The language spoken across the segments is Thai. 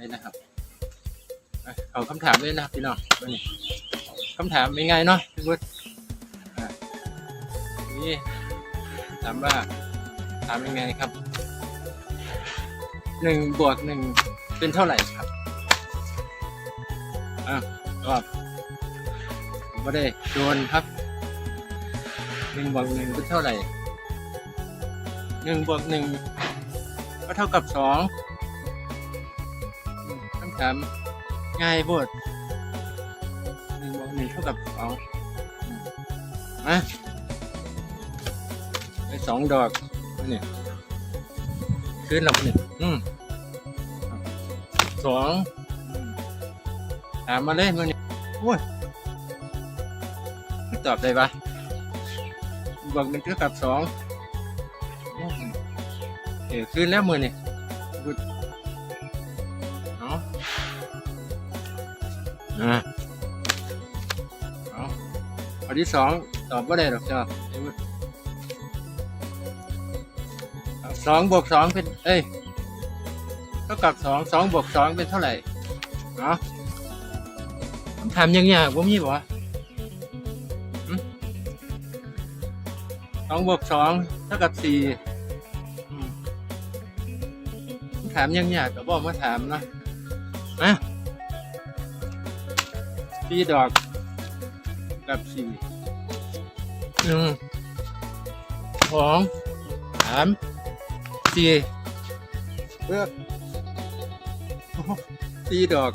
เลยนะครับเอาคำถามเลยนะพี่น้องนี่คำถามเป็นไงเนาะพี่วุฒินี่ถามว่าถามยังไงครับหนึ่งบวกหนึ่งเป็นเท่าไหร่ครับอะก็ผมไม่ได้โดนครับหนึ่งบวกหนึ่งเป็นเท่าไหร่หนึ่งบวกหนึ่งก็เท่ากับสอง อืมคำถามง่ายบดหนึ่งบวกหนึ่งเท่ากับสองอืมาไปสองดอกนี่ขึ้นเราเนี่ยอืมสองอืมถามมาเลยมันนี่โอ้ยตอบได้ปะบวกหนึ่งเท่ากับสองเออขึ้นแล้วมือนี่ อะเอาข้อที่สองตอบว่าได้หรอกจ้าสองบวกสองเป็น เอ้ยเท่ากับสองสองบวกสองเป็นเท่าไหร่เนาะคำถามยังไงผมมีบอกว่สองบวกสองเท่ากับสี่คำถามยังไงก็บอกมาถามนะนะ สี่ดอกกับสี่หนึ่งสองสามสี่เลือกโอ้โหสี่ดอก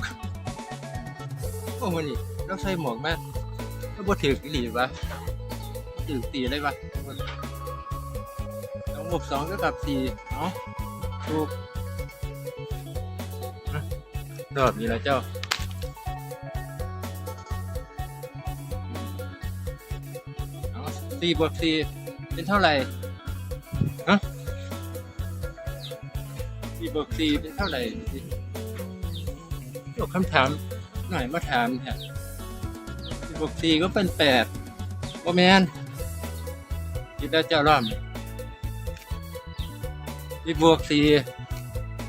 โอ้มันนี่เราใส่หมวกแม่ก็บ่ถือกี่หลีวะบ่ถือตีได้ปะสองบวกสองเท่ากับสี่เนาะถูกอะดอกนี้แล้วเจ้า รีบวกสี่เป็นเท่าไหร่ฮะสี่บวกสี่เป็นเท่าไหร่ยกคำถามหน่อยมาถามแทนสี่บวกสี่ก็เป็นแปดโอแมนคิดได้เจ้าร่อมสี่บวกสี่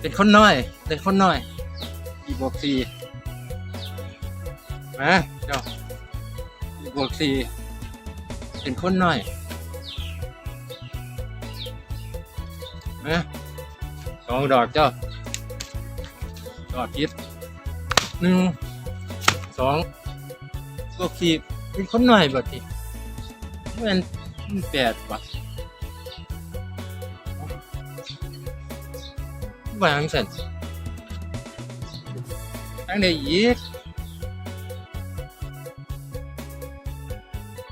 เป็นคนน้อย เป็นคนน้อยสี่บวกสี่มาเจ้าสี่บวกสี่ เป็นคนหน่อยนะสองดอกเจ้า ดอกพิษหนึ่งสองก็ขีดเป็นคนหน่อยบัดทีมันมันแปดบัดวางเสร็จตั้งได้ยีก